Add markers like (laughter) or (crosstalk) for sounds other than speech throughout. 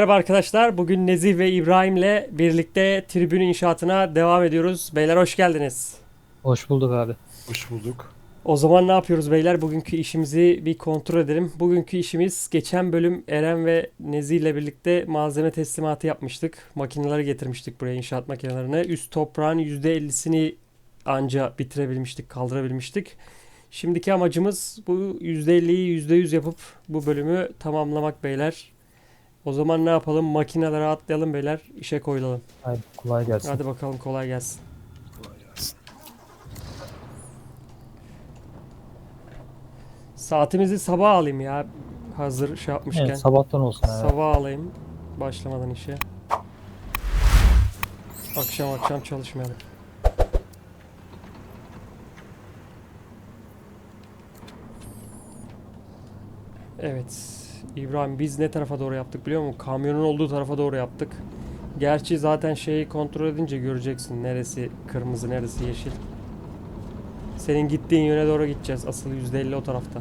Merhaba arkadaşlar. Bugün Nezih ve İbrahim'le birlikte tribün inşaatına devam ediyoruz. Beyler hoş geldiniz. Hoş bulduk abi. Hoş bulduk. O zaman ne yapıyoruz beyler? Bugünkü işimizi bir kontrol edelim. Bugünkü işimiz geçen bölüm Eren ve Nezih ile birlikte malzeme teslimatı yapmıştık. Makineleri getirmiştik buraya inşaat makinelerini. Üst toprağın %50'sini anca bitirebilmiştik, kaldırabilmiştik. Şimdiki amacımız bu %50'yi %100 yapıp bu bölümü tamamlamak beyler. O zaman ne yapalım? Makinelere atlayalım beyler. İşe koyulalım. Haydi kolay gelsin. Hadi bakalım kolay gelsin. Kolay gelsin. Saatimizi sabah alayım ya. Hazır şey yapmışken. Evet, sabahtan olsun abi. Sabah alayım. Başlamadan işe. Akşam akşam çalışmayalım. Evet. İbrahim biz ne tarafa doğru yaptık biliyor musun? Kamyonun olduğu tarafa doğru yaptık. Gerçi zaten şeyi kontrol edince göreceksin neresi kırmızı neresi yeşil. Senin gittiğin yöne doğru gideceğiz. Asıl %50 o tarafta.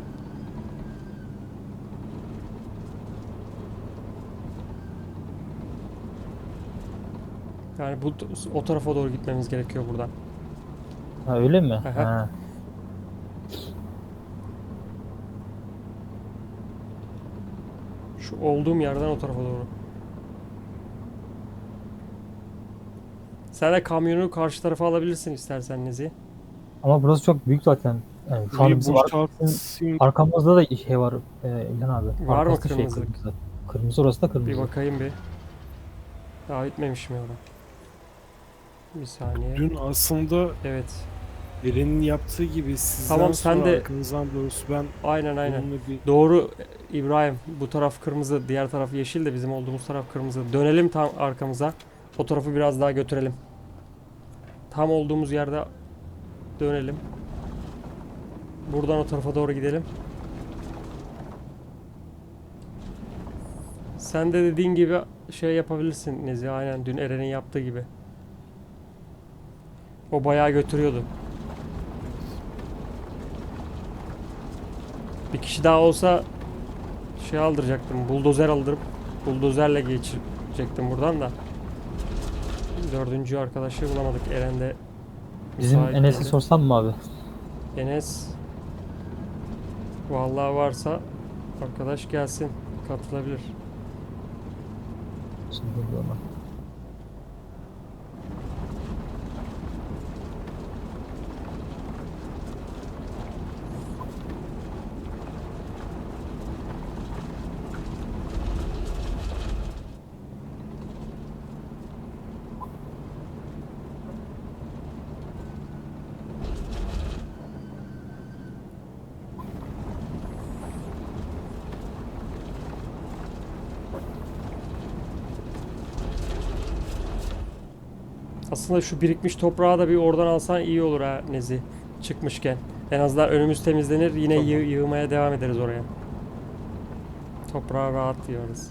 Yani bu o tarafa doğru gitmemiz gerekiyor buradan. Ha, öyle mi? Aha. Ha. Şu olduğum yerden o tarafa doğru. Sen de kamyonu karşı tarafa alabilirsin istersen Nezi. Ama burası çok büyük zaten. Yani şu an Bir bizim bu ar- şartın arkamızda da şey var e, İlhan abi. Var mı şey kırmızı? kırmızı. Kırmızı orası da Bir kırmızı. bakayım bir. Daha bitmemiş mi orada? Bir saniye. dün aslında Evet. Eren'in yaptığı gibi sizden Tamam, sen sonra de- arkanızdan doğrusu ben Aynen aynen. onunla bir Doğru İbrahim. Bu taraf kırmızı, diğer taraf yeşil de bizim olduğumuz taraf kırmızı. Dönelim tam arkamıza. O tarafı biraz daha götürelim. Tam olduğumuz yerde dönelim. Buradan o tarafa doğru gidelim. Sen de dediğin gibi şey yapabilirsin Nezi. Aynen dün Eren'in yaptığı gibi. O bayağı götürüyordu. Bir kişi daha olsa şey aldıracaktım. Buldozer aldırıp buldozerle geçirecektim buradan da. Dördüncü arkadaşı bulamadık. Eren de Bizim müsait Enes'i değildi. sorsam mı abi? Enes vallahi varsa arkadaş gelsin. Katılabilir. Şimdi dur Aslında şu birikmiş toprağı da bir oradan alsan iyi olur ha Nezi. Çıkmışken. En azından önümüz temizlenir. Yine Tamam. yığ- yığmaya devam ederiz oraya. Toprağı rahat yiyoruz.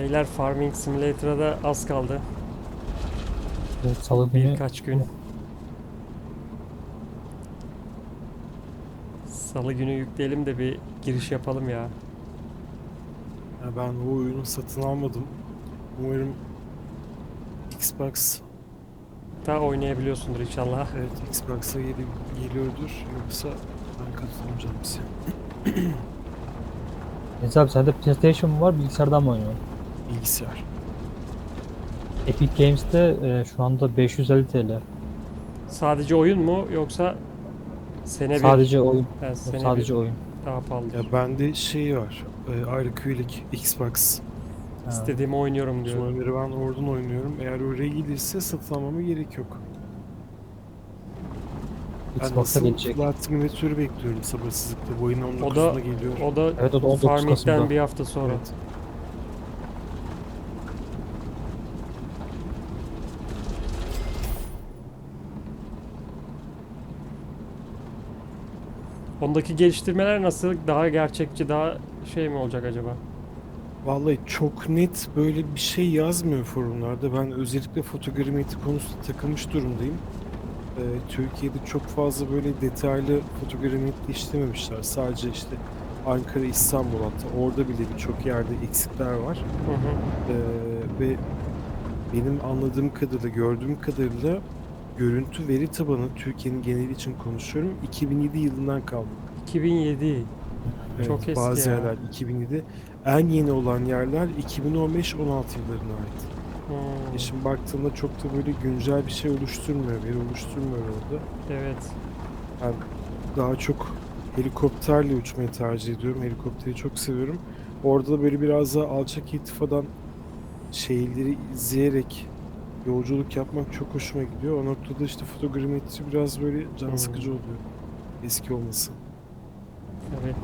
Beyler Farming Simulator'a da az kaldı. Evet, Salı günü Birkaç gün. Salı günü yükleyelim de bir giriş yapalım ya. Ya ben bu oyunu satın almadım. Umarım Xbox da oynayabiliyorsundur inşallah. Evet Xbox'a gel geliyordur. Yoksa ben katılmayacağım size. Deniz abi sende PlayStation mı var bilgisayardan mı oynuyorsun? Bilgisayar. Epic Games'te e, şu anda 550 TL. Sadece oyun mu yoksa sene bir? Sadece oyun. Ha, sene Sadece bir oyun. daha pahalı. Ya bende şey var. E, ayrı üyelik Xbox. Ha. İstediğimi oynuyorum diyor. Oyunları ben oradan oynuyorum. Eğer oraya gelirse satın almama gerek yok. Ben Xbox'a nasıl gelecek. Flight Simulator'ı bekliyorum sabırsızlıkla. Bu ayın O da 19'unda geliyor. o da Evet o da 19 Farming'den Kasım'da. bir hafta sonra. Evet. Ondaki geliştirmeler nasıl? Daha gerçekçi, daha şey mi olacak acaba? Vallahi çok net böyle bir şey yazmıyor forumlarda. Ben özellikle fotogrametri konusunda takılmış durumdayım. Ee, Türkiye'de çok fazla böyle detaylı fotogrametri işlememişler. Sadece işte Ankara, İstanbul hatta orada bile birçok yerde eksikler var. Hı hı. Ee, ve benim anladığım kadarıyla, gördüğüm kadarıyla görüntü veri tabanı Türkiye'nin geneli için konuşuyorum 2007 yılından kalma. 2007. Çok eski bazı ya. yerler 2007. En yeni olan yerler 2015-16 yıllarına ait. Hmm, E şimdi baktığımda çok da böyle güncel bir şey oluşturmuyor, veri oluşturmuyor orada. Evet. Ben daha çok helikopterle uçmayı tercih ediyorum. Helikopteri çok seviyorum. Orada da böyle biraz daha alçak irtifadan şehirleri izleyerek yolculuk yapmak çok hoşuma gidiyor. O noktada işte fotogrametri biraz böyle can Hmm. sıkıcı oluyor. Eski olması. Evet.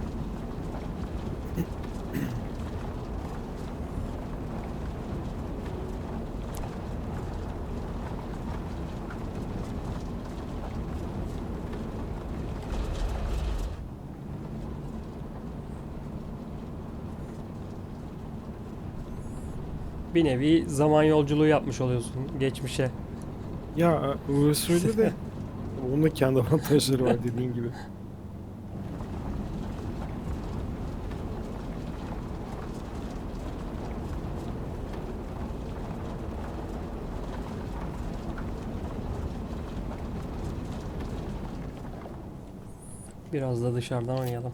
Bir nevi zaman yolculuğu yapmış oluyorsun geçmişe. Ya orası öyle de (laughs) onun da kendi avantajları var dediğin gibi. Biraz da dışarıdan oynayalım.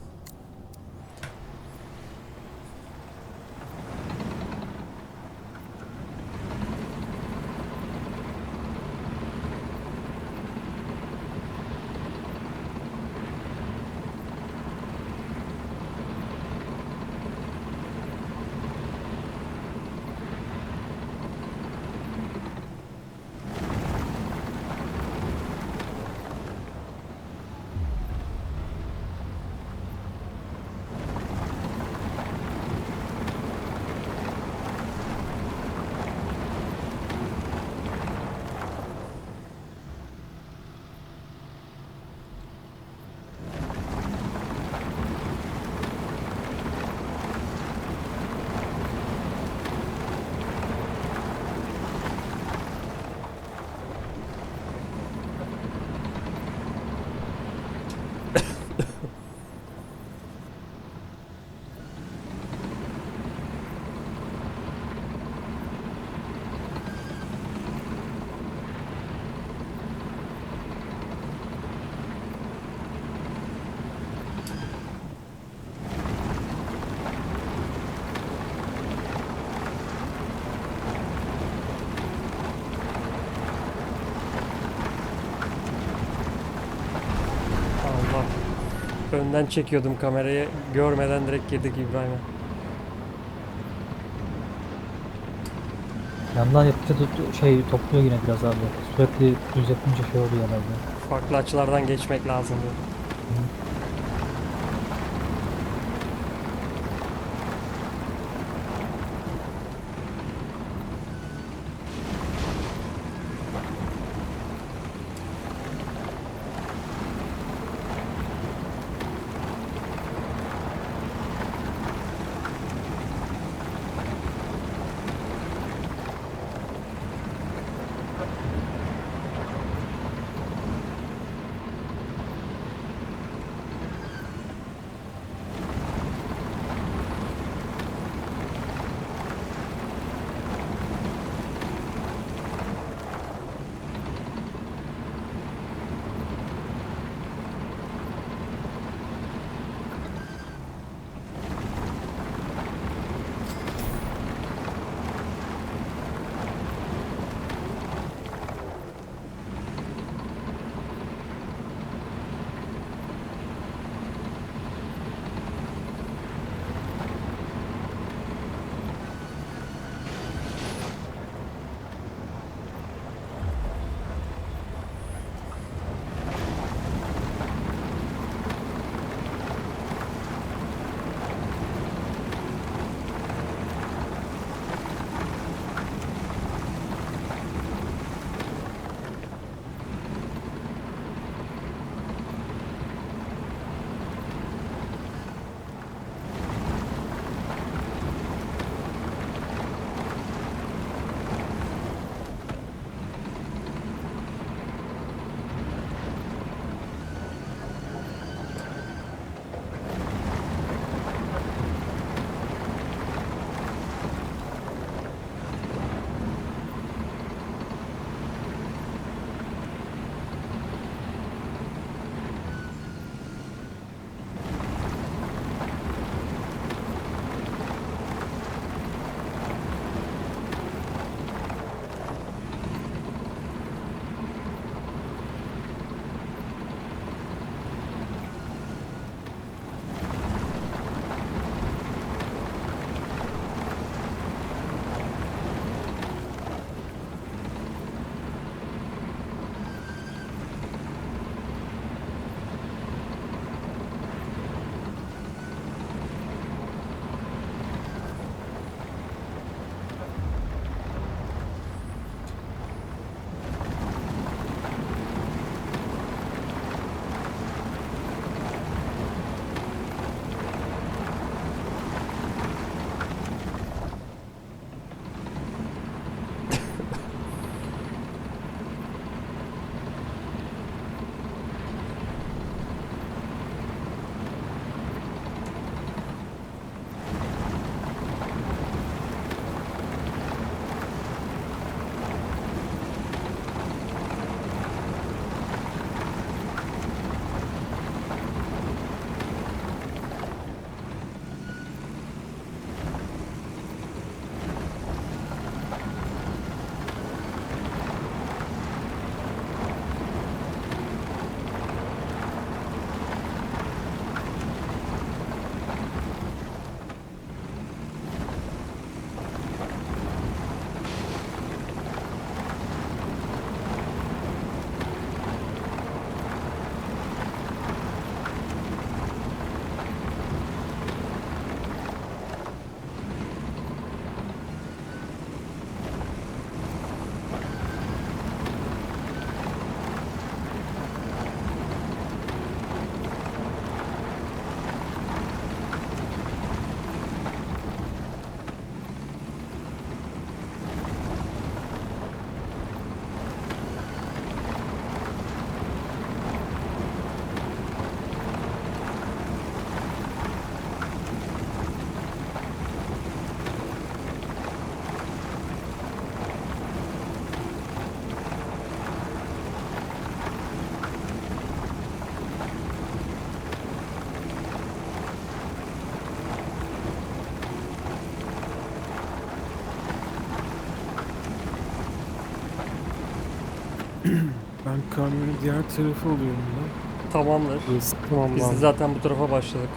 Önden çekiyordum kamerayı. Görmeden direkt girdik İbrahim'e. Yandan yapınca tut- şey topluyor yine biraz abi. Sürekli düz yapınca şey oluyor herhalde. Farklı açılardan geçmek lazım. diyor. Ben kamyonun diğer tarafı alıyorum da. Tamamdır. Burası Biz de zaten bu tarafa başladık.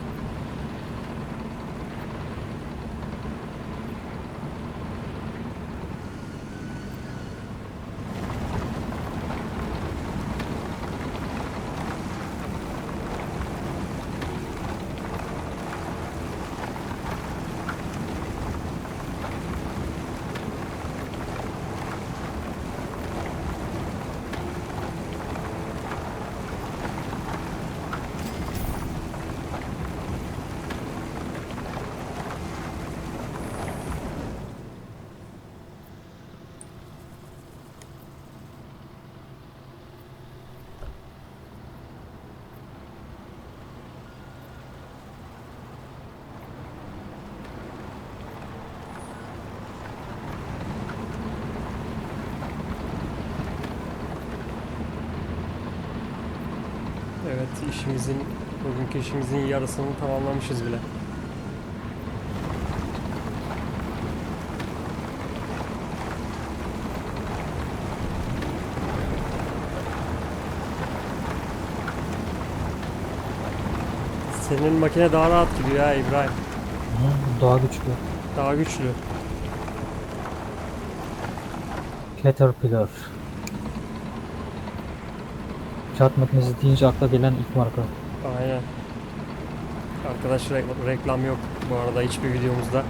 Evet işimizin bugünkü işimizin yarısını tamamlamışız bile. Senin makine daha rahat gidiyor ya İbrahim. Daha güçlü. Daha güçlü. Caterpillar. Kağıt makinesi deyince akla gelen ilk marka. Aynen. Arkadaş reklam, reklam yok bu arada hiçbir videomuzda.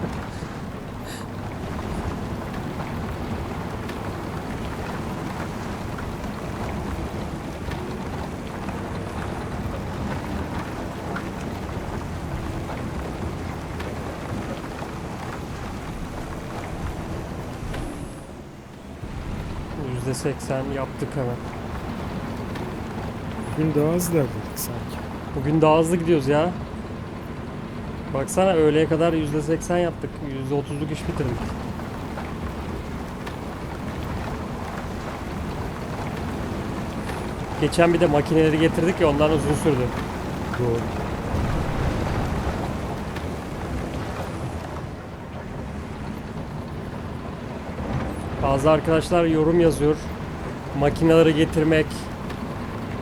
%80 yaptık hemen. Bugün daha az ilerledik sanki. Bugün daha hızlı gidiyoruz ya. Baksana öğleye kadar %80 yaptık. %30'luk iş bitirdik. Geçen bir de makineleri getirdik ya ondan uzun sürdü. Doğru. Bazı arkadaşlar yorum yazıyor. Makineleri getirmek,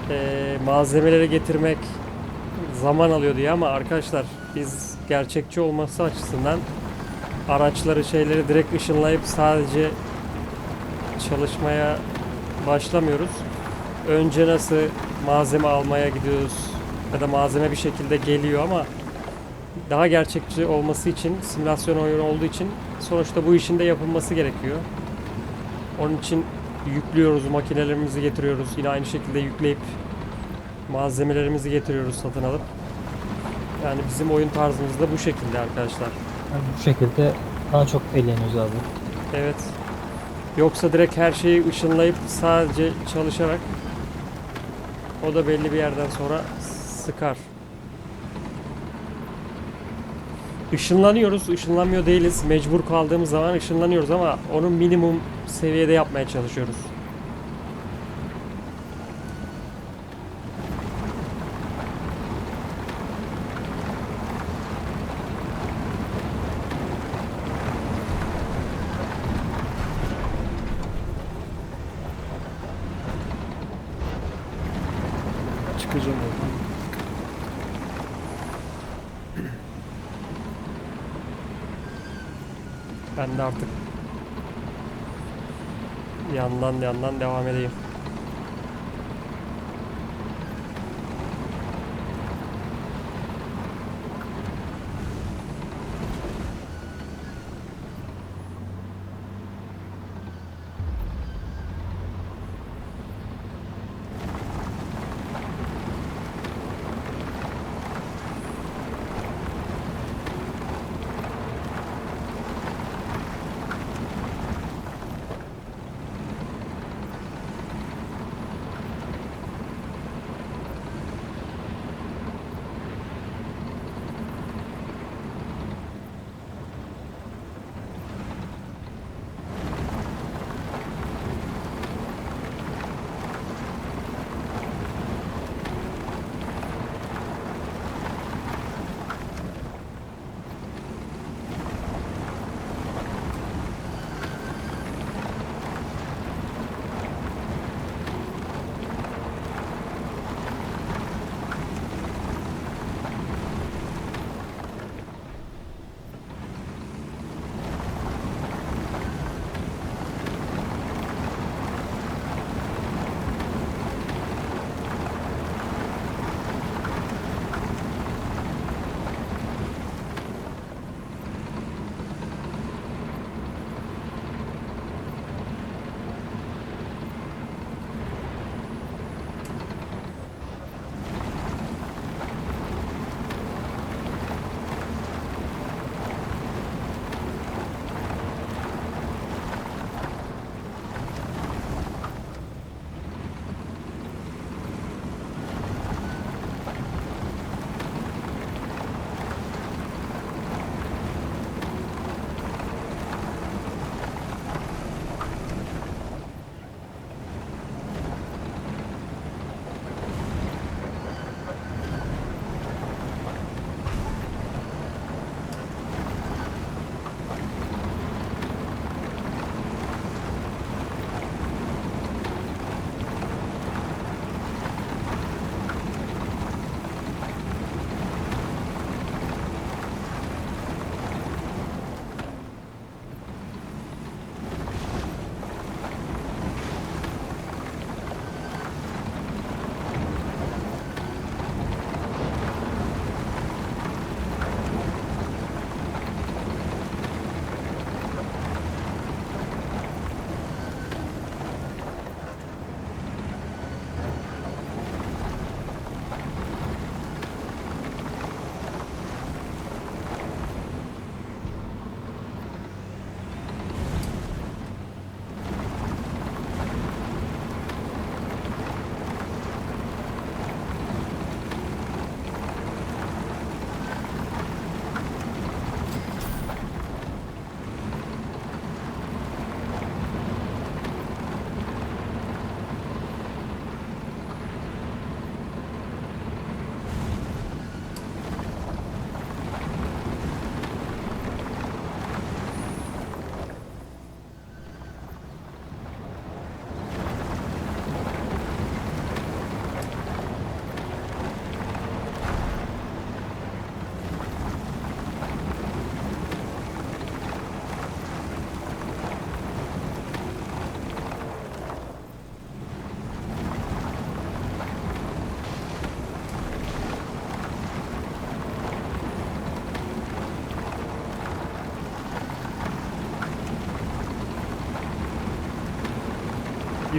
eee, malzemeleri getirmek zaman alıyor diye ama arkadaşlar biz gerçekçi olması açısından araçları şeyleri direkt ışınlayıp sadece çalışmaya başlamıyoruz. Önce nasıl malzeme almaya gidiyoruz ya da malzeme bir şekilde geliyor ama daha gerçekçi olması için simülasyon oyunu olduğu için sonuçta bu işin de yapılması gerekiyor. Onun için yüklüyoruz, makinelerimizi getiriyoruz. Yine aynı şekilde yükleyip malzemelerimizi getiriyoruz satın alıp. Yani bizim oyun tarzımız da bu şekilde arkadaşlar. Yani bu şekilde daha çok eğleniyoruz abi. Evet. Yoksa direkt her şeyi ışınlayıp sadece çalışarak o da belli bir yerden sonra sıkar. Işınlanıyoruz, ışınlanmıyor değiliz. Mecbur kaldığımız zaman ışınlanıyoruz ama onu minimum seviyede yapmaya çalışıyoruz. Çıkacağım oradan. Ben de artık yandan yandan devam edeyim.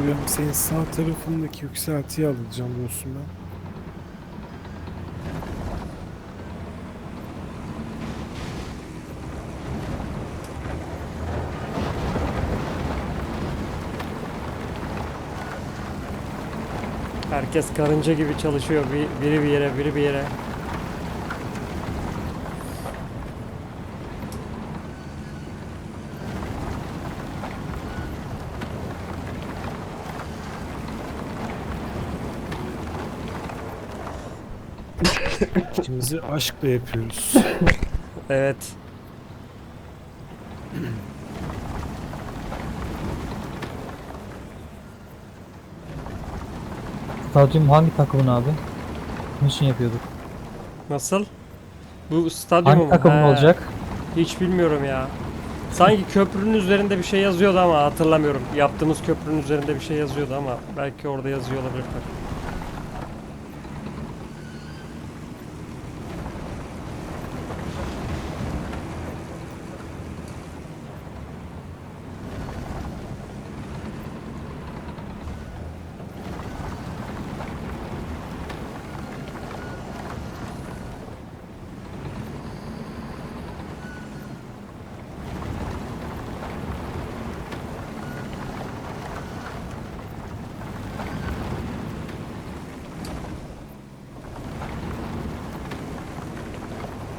İbrahim senin sağ tarafındaki yükseltiyi alacağım dostum ben. Herkes karınca gibi çalışıyor. Bir- Biri bir yere, biri bir yere. İşimizi aşkla yapıyoruz. (laughs) Evet. Stadyum hangi takımın abi? Niçin yapıyorduk? Nasıl? Bu stadyum Hangi mu? takımın He, olacak? Hiç bilmiyorum ya. Sanki köprünün üzerinde bir şey yazıyordu ama hatırlamıyorum. Yaptığımız köprünün üzerinde bir şey yazıyordu ama belki orada yazıyor olabilir.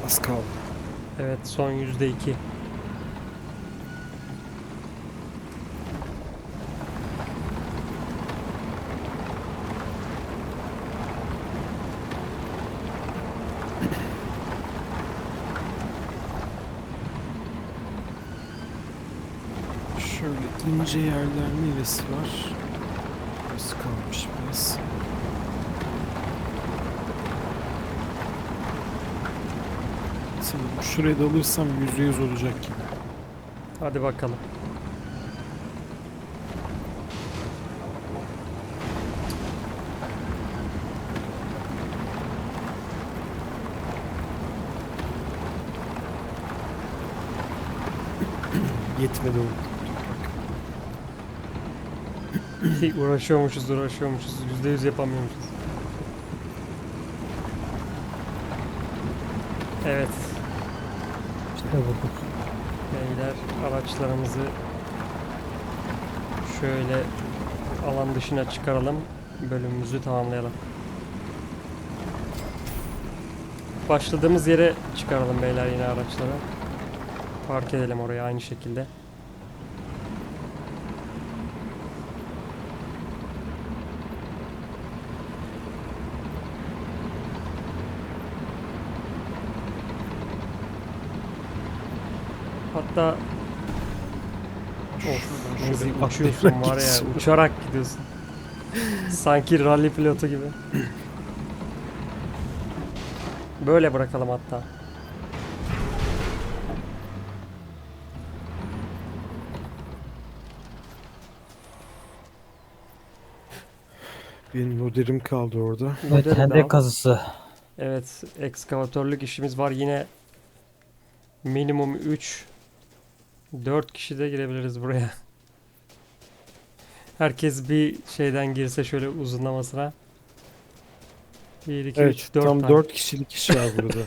Az kaldı. Evet son yüzde iki. Şöyle ince yerler neresi var? Burası kalmış biraz. Sanırım şuraya da alırsam yüzde yüz olacak gibi. Hadi bakalım. (clears throat) Yetmedi o. (clears throat) uğraşıyormuşuz uğraşıyormuşuz. Yüzde yüz yapamıyormuşuz. Evet. İşte vurduk. Beyler araçlarımızı şöyle alan dışına çıkaralım. Bölümümüzü tamamlayalım. Başladığımız yere çıkaralım beyler yine araçları. Park edelim oraya aynı şekilde. Hatta Of, şuraya uçuyorsun atlayarak var ya, gitsin. (laughs) uçarak gidiyorsun. Sanki rally pilotu gibi. Böyle bırakalım hatta. Benim loderim kaldı orada. Evet, Modern hendek down. kazısı. Evet, ekskavatörlük işimiz var. Yine minimum 3 4 kişi de girebiliriz buraya. Herkes bir şeyden girse şöyle uzunlamasına. 1 2 Evet 3 4 tam tane. 4 kişilik iş var (laughs) burada.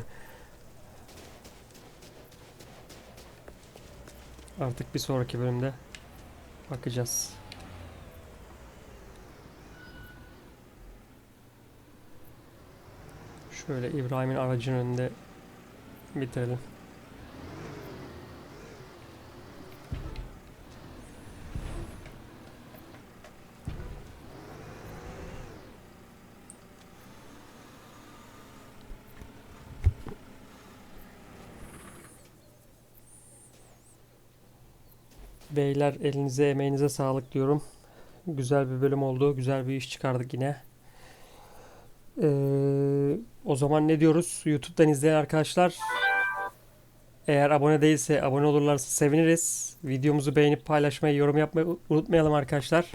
Artık bir sonraki bölümde bakacağız. Şöyle İbrahim'in aracının önünde bitirelim. Beyler elinize emeğinize sağlık diyorum. Güzel bir bölüm oldu. Güzel bir iş çıkardık yine. Ee, o zaman ne diyoruz? YouTube'dan izleyen arkadaşlar eğer abone değilse abone olurlarsa seviniriz. Videomuzu beğenip paylaşmayı, yorum yapmayı unutmayalım arkadaşlar.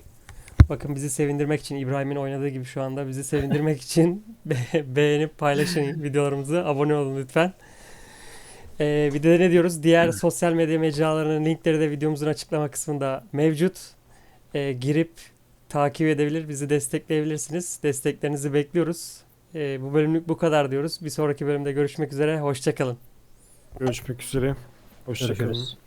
Bakın bizi sevindirmek için İbrahim'in oynadığı gibi şu anda bizi sevindirmek (laughs) için be- beğenip paylaşın videolarımızı. Abone olun lütfen. Ee, bir de ne diyoruz? Diğer sosyal medya mecralarının linkleri de videomuzun açıklama kısmında mevcut. Ee, girip takip edebilir, bizi destekleyebilirsiniz. Desteklerinizi bekliyoruz. Ee, bu bölümlük bu kadar diyoruz. Bir sonraki bölümde görüşmek üzere. Hoşçakalın. Görüşmek üzere. Hoşçakalın. Görüşürüz.